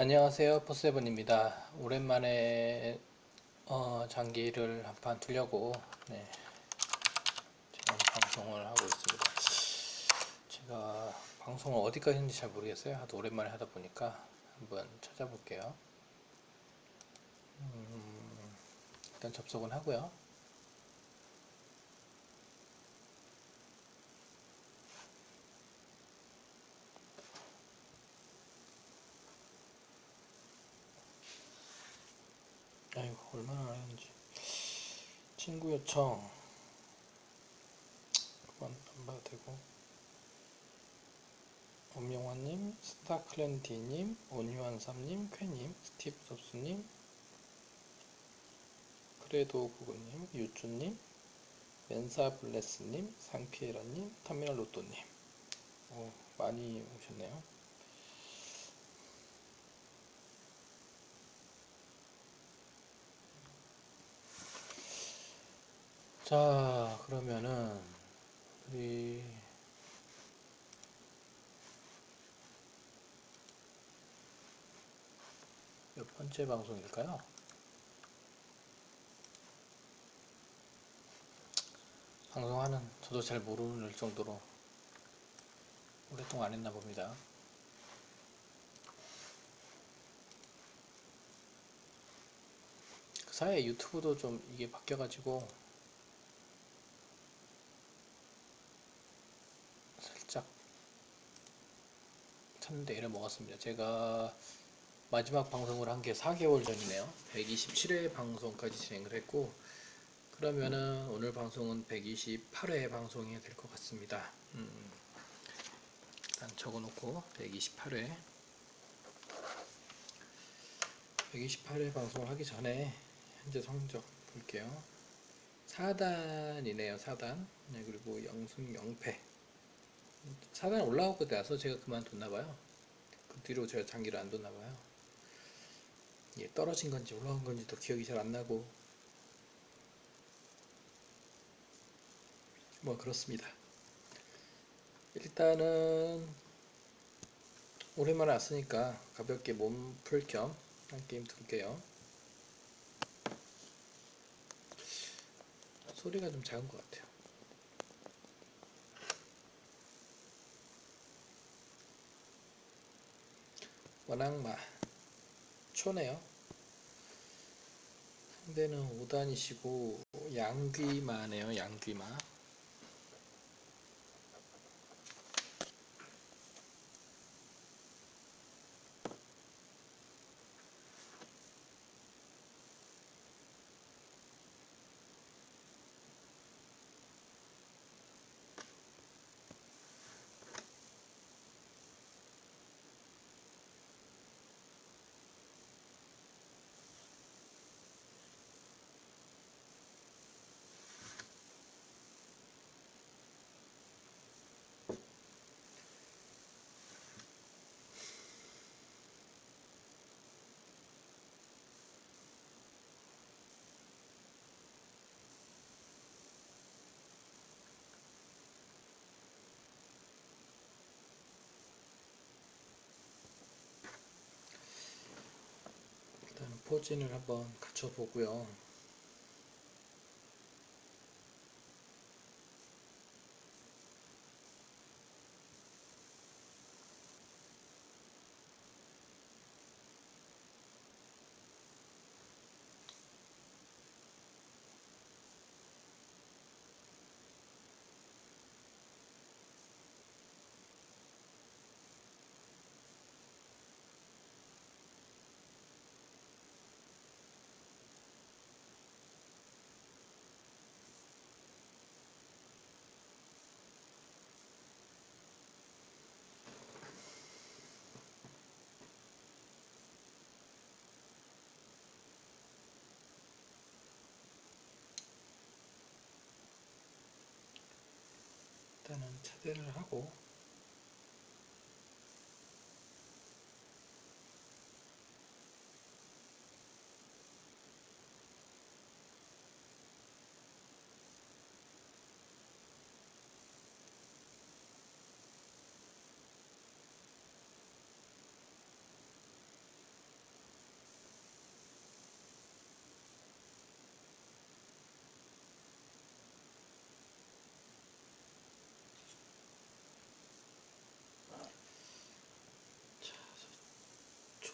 안녕하세요 포세븐입니다. 오랜만에 어, 장기를 한판 두려고 네, 지금 방송을 하고 있습니다. 제가 방송을 어디까지 했는지 잘 모르겠어요. 하도 오랜만에 하다 보니까 한번 찾아볼게요. 음, 일단 접속은 하고요 얼마나 하는지. 친구 요청. 그건 안 봐도 되고. 엄영화님, 스타클랜디님, 온유한삼님, 쾌님, 스티브 접수님, 그래도 구구님, 유주님, 멘사 블레스님, 상피에라님, 터미널 로또님. 오, 많이 오셨네요 자 그러면은 우리 몇 번째 방송일까요? 방송하는 저도 잘 모르는 정도로 오랫동안 안 했나 봅니다. 그 사이에 유튜브도 좀 이게 바뀌어가지고 3대1을 먹었습니다. 제가 마지막 방송을 한 게 4개월 전이네요. 127회 방송까지 진행을 했고 그러면은 오늘 방송은 128회 방송이 될 것 같습니다. 음, 일단 적어놓고 128회 128회 방송을 하기 전에 현재 성적 볼게요. 4단이네요. 4단. 네, 그리고 영승 영패. 4단 올라오고 나서 제가 그만뒀나 봐요. 그 뒤로 제가 장기를 안 뒀나 봐요. 예, 떨어진 건지 올라온 건지도 기억이 잘 안 나고 뭐 그렇습니다. 일단은 오랜만에 왔으니까 가볍게 몸 풀 겸 한 게임 둘게요. 소리가 좀 작은 것 같아요. 원악마 초네요. 상대는 5단이시고 양귀마네요. 양귀마. 일단 포진을 한번 갖춰 보고요. 일단은 차대를 하고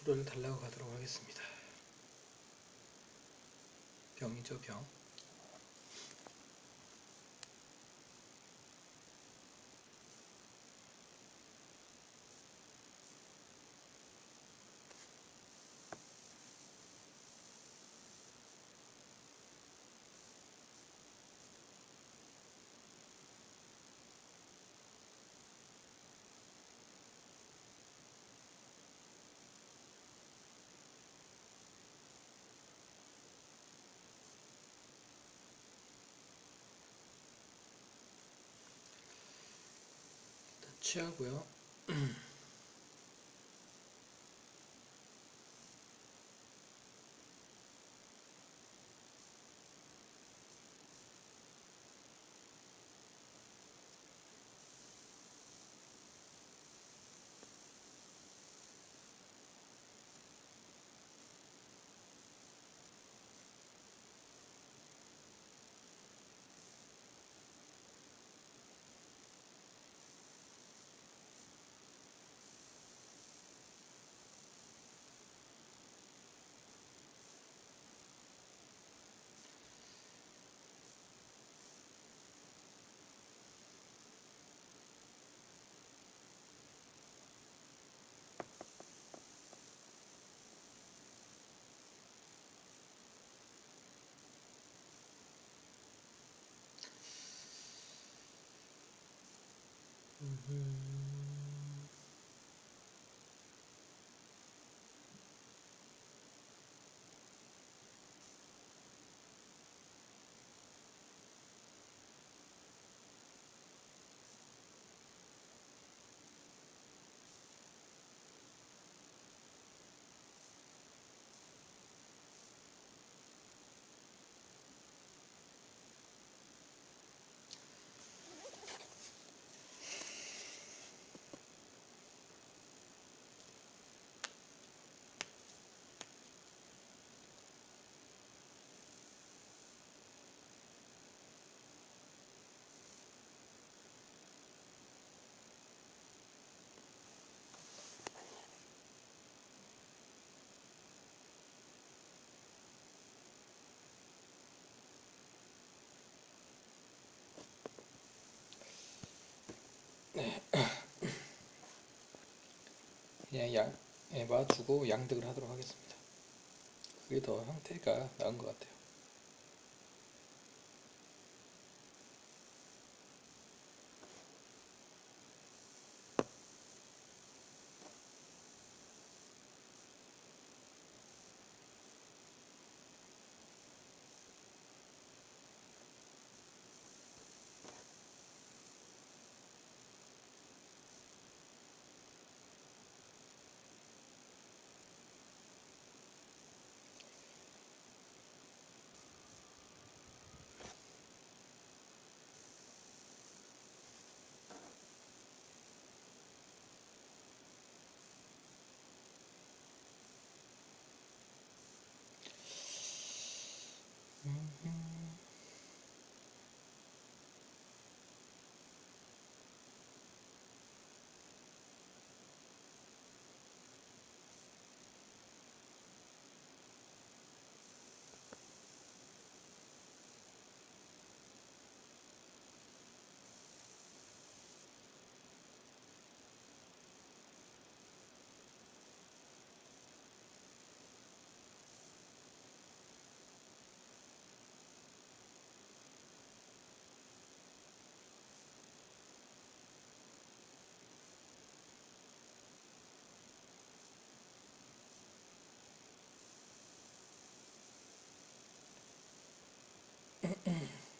불을 달라고 가도록 하겠습니다. 병이죠 병. 취하고요. Mm-hmm. 그냥 양 에봐 두고 양득을 하도록 하겠습니다. 그게 더 형태가 나은 것 같아요.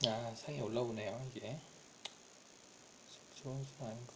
아 상이 올라오네요 이게. 좋은 수는 아닌 것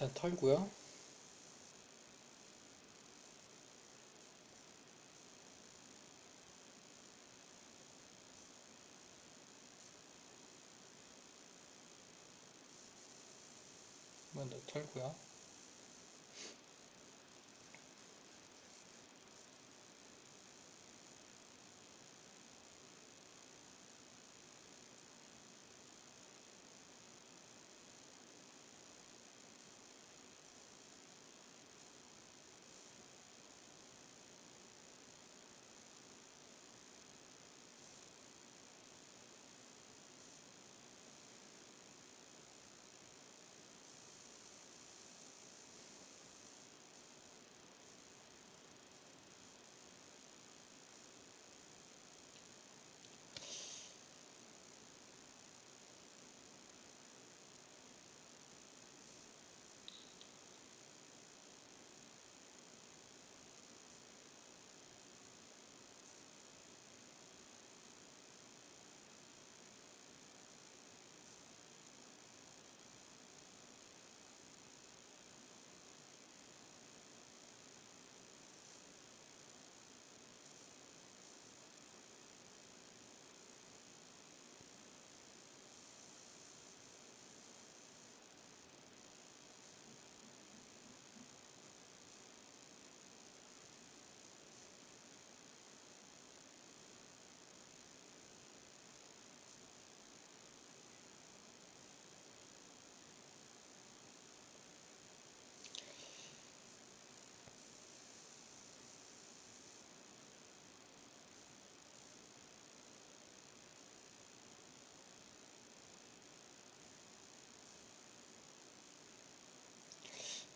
일단 털고요. 한번 더 털고요.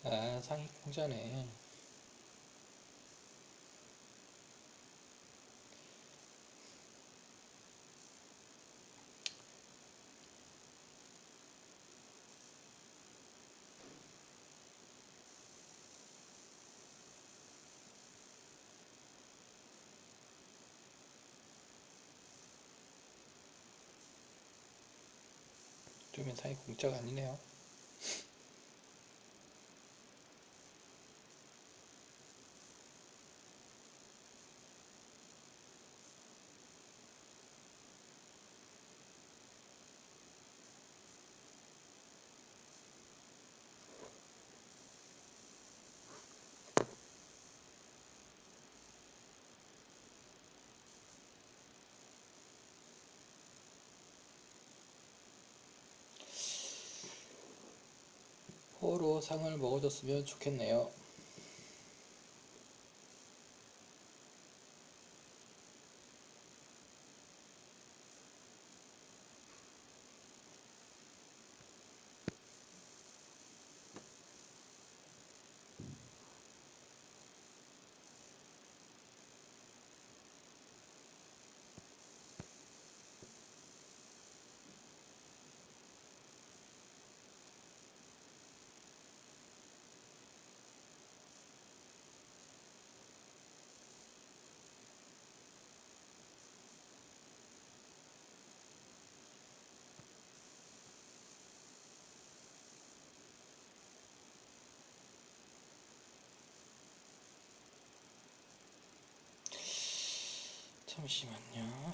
아, 상위 공자네. 쩌면 상위 공짜가 아니네요. 포로 상을 먹어줬으면 좋겠네요. 잠시만요.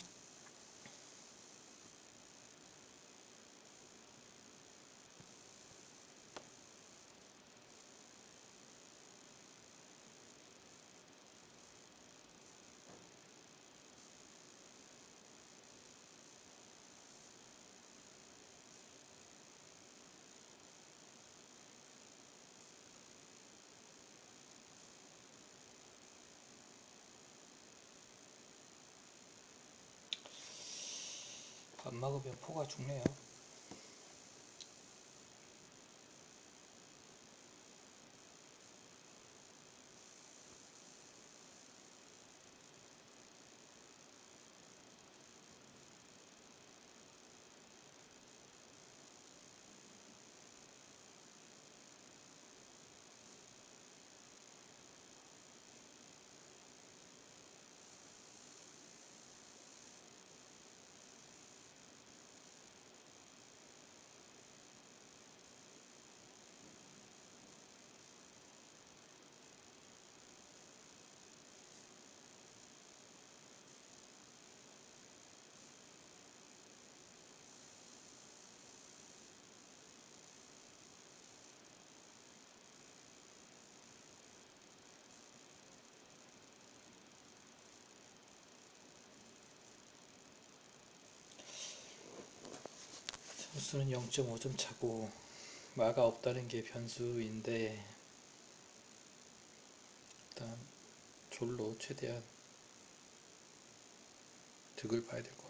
밥 먹으면 포가 죽네요. 점수는 0.5점 차고 마가 없다는 게 변수인데 일단 졸로 최대한 득을 봐야 될 것 같아요.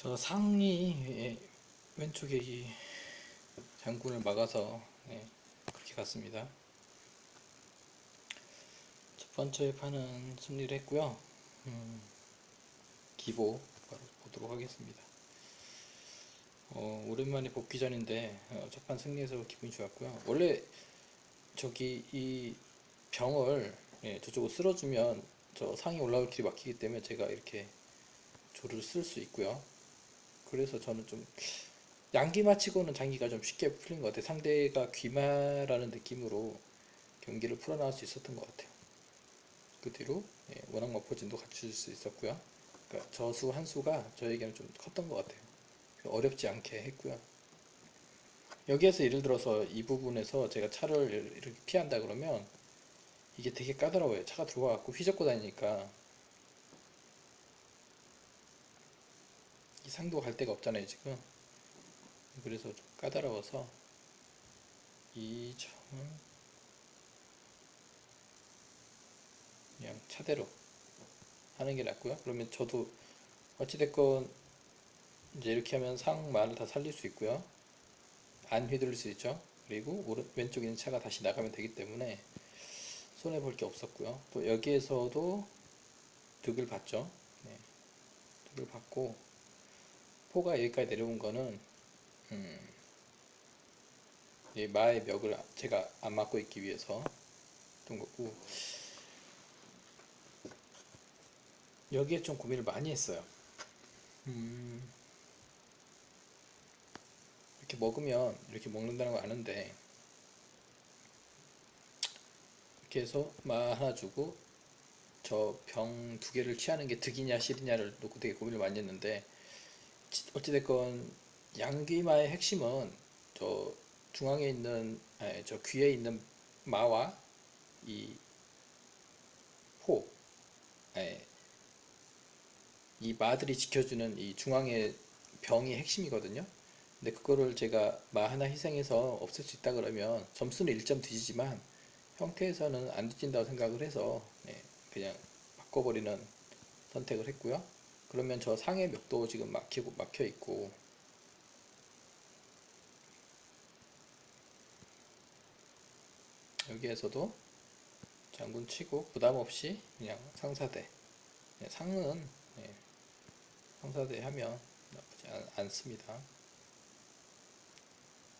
저 상이 예, 왼쪽에 이 장군을 막아서 예, 그렇게 갔습니다. 첫 번째 판은 승리를 했고요. 음, 기보 바로 보도록 하겠습니다. 어, 오랜만에 복귀전인데 어, 첫판 승리해서 기분이 좋았고요. 원래 저기 이 병을 예, 저쪽으로 쓸어주면 저 상이 올라올 길이 막히기 때문에 제가 이렇게 조를 쓸 수 있고요. 그래서 저는 좀 양기 마치고는 장기가 좀 쉽게 풀린 것 같아요. 상대가 귀마라는 느낌으로 경기를 풀어나갈 수 있었던 것 같아요. 그 뒤로 예, 원앙 마포진도 갖출 수 있었고요. 그러니까 저수 한 수가 저에게는 좀 컸던 것 같아요. 어렵지 않게 했고요. 여기에서 예를 들어서 이 부분에서 제가 차를 이렇게 피한다 그러면 이게 되게 까다로워요. 차가 들어와갖고 휘젓고 다니니까 이 상도 갈 데가 없잖아요 지금. 그래서 좀 까다로워서 이 점은 그냥 차대로 하는 게 낫고요. 그러면 저도 어찌됐건 이제 이렇게 하면 상마를 다 살릴 수 있고요. 안 휘둘릴 수 있죠. 그리고 오른 왼쪽에 있는 차가 다시 나가면 되기 때문에 손해 볼 게 없었고요. 또 여기에서도 득을 봤죠. 네. 득을 받고 포가 여기까지 내려온 거는 음, 이 마의 멱을 제가 안 맞고 있기 위해서 했던 거고 여기에 좀 고민을 많이 했어요. 음, 이렇게 먹으면 이렇게 먹는다는 거 아는데 이렇게 해서 마 하나 주고 저 병 두 개를 취하는 게 득이냐 실이냐를 놓고 되게 고민을 많이 했는데 어찌됐건 양귀마의 핵심은 저 중앙에 있는 아니, 저 귀에 있는 마와 이 포, 아니, 이 마들이 지켜주는 이 중앙의 병이 핵심이거든요. 근데 그거를 제가 마 하나 희생해서 없앨 수 있다 그러면 점수는 1점 뒤지지만 형태에서는 안 뒤진다고 생각을 해서 네, 그냥 바꿔버리는 선택을 했고요. 그러면 저 상의 멱도 지금 막히고 막혀 있고 여기에서도 장군 치고 부담 없이 그냥 상사대 네, 상은 네, 상사대 하면 나쁘지 않, 않습니다.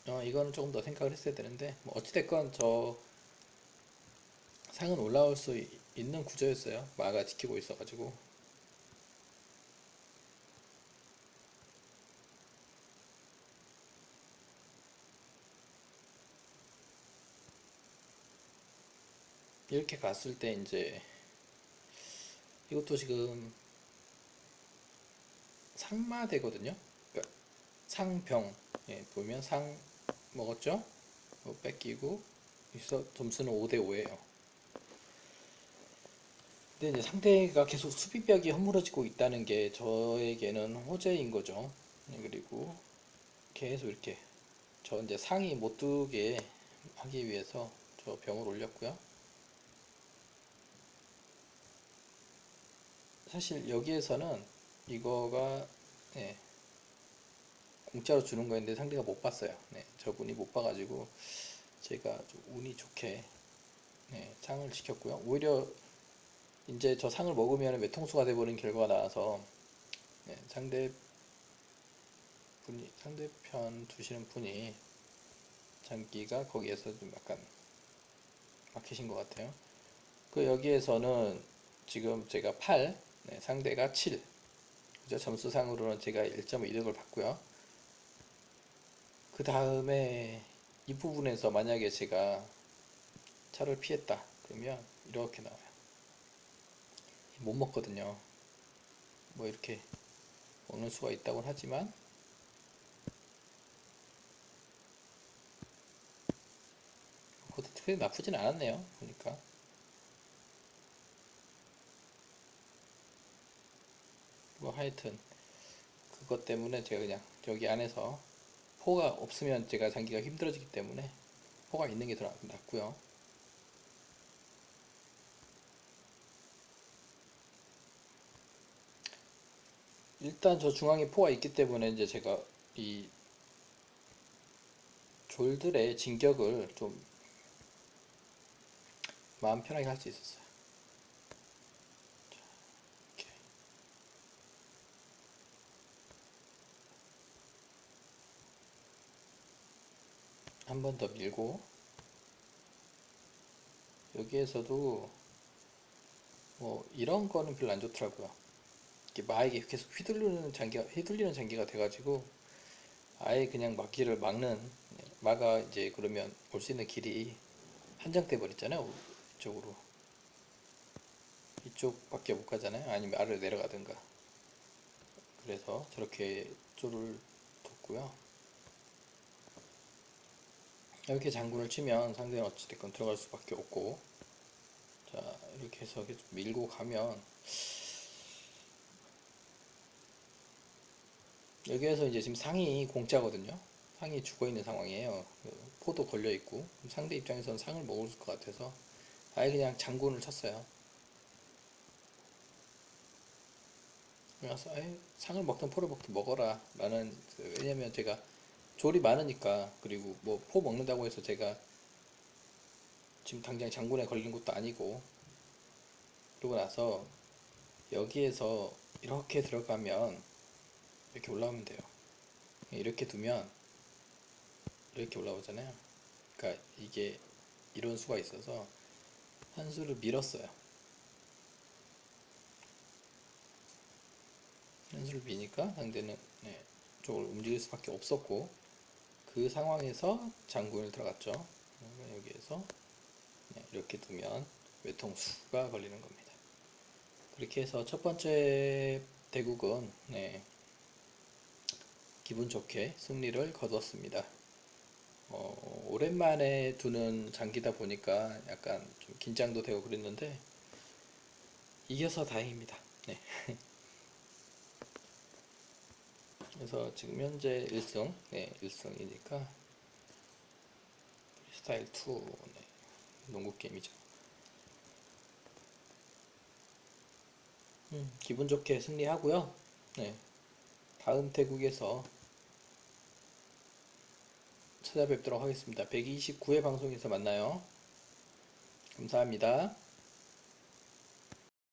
어, 이거는 조금 더 생각을 했어야 되는데 뭐 어찌됐건 저 상은 올라올 수 이- 있는 구조였어요. 마가 지키고 있어가지고 이렇게 갔을 때 이제 이것도 지금 상마되거든요. 그러니까 상병 예, 보면 상 먹었죠? 뭐 뺏기고 있어 점수는 5대 5예요. 근데 이제 상대가 계속 수비벽이 허물어지고 있다는 게 저에게는 호재인 거죠. 네, 그리고 계속 이렇게 저 이제 상이 못 두게 하기 위해서 저 병을 올렸고요. 사실 여기에서는 이거가 예, 공짜로 주는 거였는데 상대가 못 봤어요. 네, 저분이 못 봐가지고 제가 좀 운이 좋게 네, 상을 지켰고요. 오히려 이제 저 상을 먹으면 외통수가 돼버린 결과가 나와서 네, 상대 분이 상대편 두시는 분이 장기가 거기에서 좀 약간 막히신 것 같아요. 그 여기에서는 지금 제가 8, 네, 상대가 7. 그죠? 점수상으로는 제가 1.5 이득을 받고요. 그 다음에 이 부분에서 만약에 제가 차를 피했다. 그러면 이렇게 나와요. 못 먹거든요. 뭐 이렇게 먹는 수가 있다고 하지만 그것도 크게 나쁘진 않았네요. 보니까. 뭐 하여튼 그것 때문에 제가 그냥 여기 안에서 포가 없으면 제가 장기가 힘들어지기 때문에 포가 있는 게 더 낫고요. 일단 저 중앙에 포가 있기 때문에 이제 제가 이 졸들의 진격을 좀 마음 편하게 할 수 있었어요. 자, 이렇게. 한 번 더 밀고 여기에서도 뭐 이런 거는 별로 안 좋더라고요. 이렇게 마에게 계속 휘둘리는 장기가 휘둘리는 장기가 돼가지고 아예 그냥 막기를 막는 마가 이제 그러면 올 수 있는 길이 한정돼 버렸잖아요. 이쪽으로 이쪽밖에 못 가잖아요. 아니면 아래로 내려가든가. 그래서 저렇게 줄을 뒀고요. 이렇게 장군을 치면 상대는 어찌됐건 들어갈 수밖에 없고 자 이렇게 해서 밀고 가면 여기에서 이제 지금 상이 공짜거든요. 상이 죽어있는 상황이에요. 그 포도 걸려있고 상대 입장에서는 상을 먹을 것 같아서 아예 그냥 장군을 쳤어요. 그래서 아예 상을 먹든 포를 먹든 먹어라. 라는 그- 왜냐면 제가 졸이 많으니까 그리고 뭐 포 먹는다고 해서 제가 지금 당장 장군에 걸린 것도 아니고 그러고 나서 여기에서 이렇게 들어가면 이렇게 올라오면 돼요. 이렇게 두면 이렇게 올라오잖아요. 그러니까 이게 이런 수가 있어서 한 수를 밀었어요. 한 수를 미니까 상대는 네, 쪽을 움직일 수밖에 없었고 그 상황에서 장군을 들어갔죠. 여기에서 네, 이렇게 두면 외통수가 걸리는 겁니다. 그렇게 해서 첫 번째 대국은 네, 기분 좋게 승리를 거뒀습니다. 어, 오랜만에 두는 장기다 보니까 약간 좀 긴장도 되고 그랬는데 이겨서 다행입니다. 네. 그래서 지금 현재 1승, 네, 1승이니까 스타일 2, 네, 농구 게임이죠. 음, 기분 좋게 승리하고요. 네, 다음 태국에서 찾아뵙도록 하겠습니다. 129회 방송에서 만나요. 감사합니다.